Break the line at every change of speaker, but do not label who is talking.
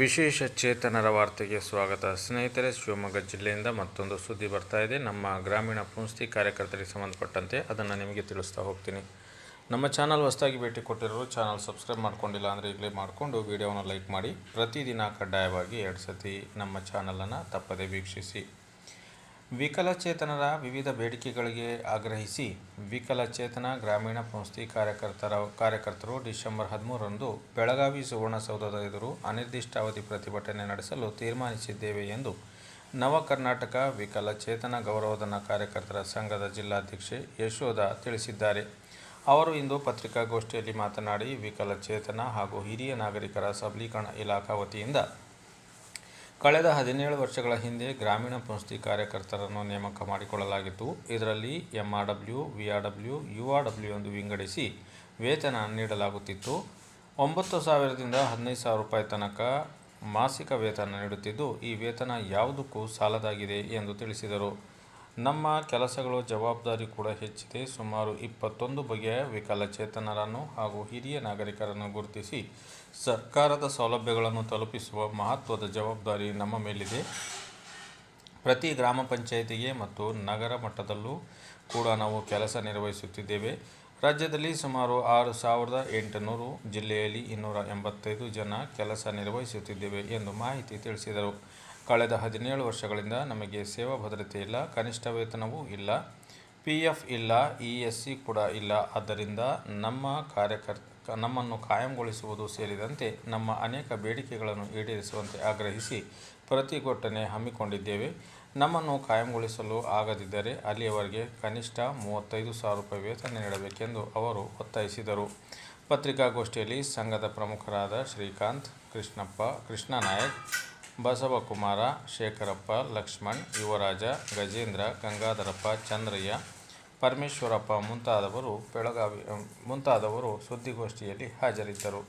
ವಿಶೇಷ ಚೇತನರ ವಾರ್ತೆಗೆ ಸ್ವಾಗತ. ಸ್ನೇಹಿತರೆ, ಶಿವಮೊಗ್ಗ ಜಿಲ್ಲೆಯಿಂದ ಮತ್ತೊಂದು ಸುದ್ದಿ ಬರ್ತಾ ಇದೆ. ನಮ್ಮ ಗ್ರಾಮೀಣ ಪುಂಸ್ತಿ ಕಾರ್ಯಕರ್ತರಿಗೆ ಸಂಬಂಧಪಟ್ಟಂತೆ ಅದನ್ನು ನಿಮಗೆ ತಿಳಿಸ್ತಾ ಹೋಗ್ತೀನಿ. ನಮ್ಮ ಚಾನಲ್ ಹೊಸದಾಗಿ ಭೇಟಿ ಕೊಟ್ಟಿರೋರು ಚಾನಲ್ ಸಬ್ಸ್ಕ್ರೈಬ್ ಮಾಡ್ಕೊಂಡಿಲ್ಲ ಅಂದರೆ ಈಗಲೇ ಮಾಡಿಕೊಂಡು ವಿಡಿಯೋವನ್ನು ಲೈಕ್ ಮಾಡಿ. ಪ್ರತಿದಿನ ಕಡ್ಡಾಯವಾಗಿ ಎರಡು ಸತಿ ನಮ್ಮ ಚಾನಲನ್ನು ತಪ್ಪದೇ ವೀಕ್ಷಿಸಿ. ವಿಕಲಚೇತನರ ವಿವಿಧ ಬೇಡಿಕೆಗಳಿಗೆ ಆಗ್ರಹಿಸಿ ವಿಕಲಚೇತನ ಗ್ರಾಮೀಣ ಸಂಸ್ಥೆ ಕಾರ್ಯಕರ್ತರ ಕಾರ್ಯಕರ್ತರು ಡಿಸೆಂಬರ್ ಹದಿಮೂರರಂದು ಬೆಳಗಾವಿ ಸುವರ್ಣಸೌಧದ ಎದುರು ಅನಿರ್ದಿಷ್ಟಾವಧಿ ಪ್ರತಿಭಟನೆ ನಡೆಸಲು ತೀರ್ಮಾನಿಸಿದ್ದೇವೆ ಎಂದು ನವ ಕರ್ನಾಟಕ ವಿಕಲಚೇತನ ಗೌರವಧನ ಕಾರ್ಯಕರ್ತರ ಸಂಘದ ಜಿಲ್ಲಾಧ್ಯಕ್ಷೆ ಯಶೋಧ ತಿಳಿಸಿದ್ದಾರೆ. ಅವರು ಇಂದು ಪತ್ರಿಕಾಗೋಷ್ಠಿಯಲ್ಲಿ ಮಾತನಾಡಿ, ವಿಕಲಚೇತನ ಹಾಗೂ ಹಿರಿಯ ನಾಗರಿಕರ ಸಬಲೀಕರಣ ಇಲಾಖಾ ವತಿಯಿಂದ ಕಳೆದ ಹದಿನೇಳು ವರ್ಷಗಳ ಹಿಂದೆ ಗ್ರಾಮೀಣ ಸಂಸ್ಥೆ ಕಾರ್ಯಕರ್ತರನ್ನು ನೇಮಕ ಮಾಡಿಕೊಳ್ಳಲಾಗಿತ್ತು. ಇದರಲ್ಲಿ MR W V R W U R W ಎಂದು ವಿಂಗಡಿಸಿ ವೇತನ ನೀಡಲಾಗುತ್ತಿತ್ತು. ಒಂಬತ್ತು ಸಾವಿರದಿಂದ ಹದಿನೈದು ಸಾವಿರ ರೂಪಾಯಿ ತನಕ ಮಾಸಿಕ ವೇತನ ನೀಡುತ್ತಿದ್ದು, ಈ ವೇತನ ಯಾವುದಕ್ಕೂ ಸಾಲದಾಗಿದೆ ಎಂದು ತಿಳಿಸಿದರು. ನಮ್ಮ ಕೆಲಸಗಳು ಜವಾಬ್ದಾರಿ ಕೂಡ ಹೆಚ್ಚಿದೆ. ಸುಮಾರು ಇಪ್ಪತ್ತೊಂದು ಬಗೆಯ ವಿಕಲಚೇತನರನ್ನು ಹಾಗೂ ಹಿರಿಯ ನಾಗರಿಕರನ್ನು ಗುರುತಿಸಿ ಸರ್ಕಾರದ ಸೌಲಭ್ಯಗಳನ್ನು ತಲುಪಿಸುವ ಮಹತ್ವದ ಜವಾಬ್ದಾರಿ ನಮ್ಮ ಮೇಲಿದೆ. ಪ್ರತಿ ಗ್ರಾಮ ಪಂಚಾಯಿತಿಗೆ ಮತ್ತು ನಗರ ಮಟ್ಟದಲ್ಲೂ ಕೂಡ ನಾವು ಕೆಲಸ ನಿರ್ವಹಿಸುತ್ತಿದ್ದೇವೆ. ರಾಜ್ಯದಲ್ಲಿ ಸುಮಾರು ಆರು ಸಾವಿರದ ಎಂಟುನೂರು, ಜಿಲ್ಲೆಯಲ್ಲಿ ಇನ್ನೂರ ಎಂಬತ್ತೈದು ಜನ ಕೆಲಸ ನಿರ್ವಹಿಸುತ್ತಿದ್ದೇವೆ ಎಂದು ಮಾಹಿತಿ ತಿಳಿಸಿದರು. ಕಳೆದ ಹದಿನೇಳು ವರ್ಷಗಳಿಂದ ನಮಗೆ ಸೇವಾ ಭದ್ರತೆ ಇಲ್ಲ, ಕನಿಷ್ಠ ವೇತನವೂ ಇಲ್ಲ ಪಿ ಎಫ್ ಇಲ್ಲ, ಇ ಎಸ್ ಸಿ ಕೂಡ ಇಲ್ಲ. ಆದ್ದರಿಂದ ನಮ್ಮ ಕಾರ್ಯಕರ್, ನಮ್ಮನ್ನು ಕಾಯಂಗೊಳಿಸುವುದು ಸೇರಿದಂತೆ ನಮ್ಮ ಅನೇಕ ಬೇಡಿಕೆಗಳನ್ನು ಈಡೇರಿಸುವಂತೆ ಆಗ್ರಹಿಸಿ ಪ್ರತಿಭಟನೆ ಹಮ್ಮಿಕೊಂಡಿದ್ದೇವೆ. ನಮ್ಮನ್ನು ಕಾಯಂಗೊಳಿಸಲು ಆಗದಿದ್ದರೆ ಅಲ್ಲಿಯವರೆಗೆ ಕನಿಷ್ಠ ಮೂವತ್ತೈದು ಸಾವಿರ ರೂಪಾಯಿ ವೇತನ ನೀಡಬೇಕೆಂದು ಅವರು ಒತ್ತಾಯಿಸಿದರು. ಪತ್ರಿಕಾಗೋಷ್ಠಿಯಲ್ಲಿ ಸಂಘದ ಪ್ರಮುಖರಾದ ಶ್ರೀಕಾಂತ್, ಕೃಷ್ಣಪ್ಪ, ಕೃಷ್ಣನಾಯಕ್ ಬಸವಕುಮಾರ ಶೇಖರಪ್ಪ ಲಕ್ಷ್ಮಣ್ ಯುವರಾಜ ಗಜೇಂದ್ರ ಗಂಗಾಧರಪ್ಪ ಚಂದ್ರಯ್ಯ ಪರಮೇಶ್ವರಪ್ಪ ಮುಂತಾದವರು ಬೆಳಗಾವಿ ಮುಂತಾದವರು ಸುದ್ದಿಗೋಷ್ಠಿಯಲ್ಲಿ ಹಾಜರಿದ್ದರು.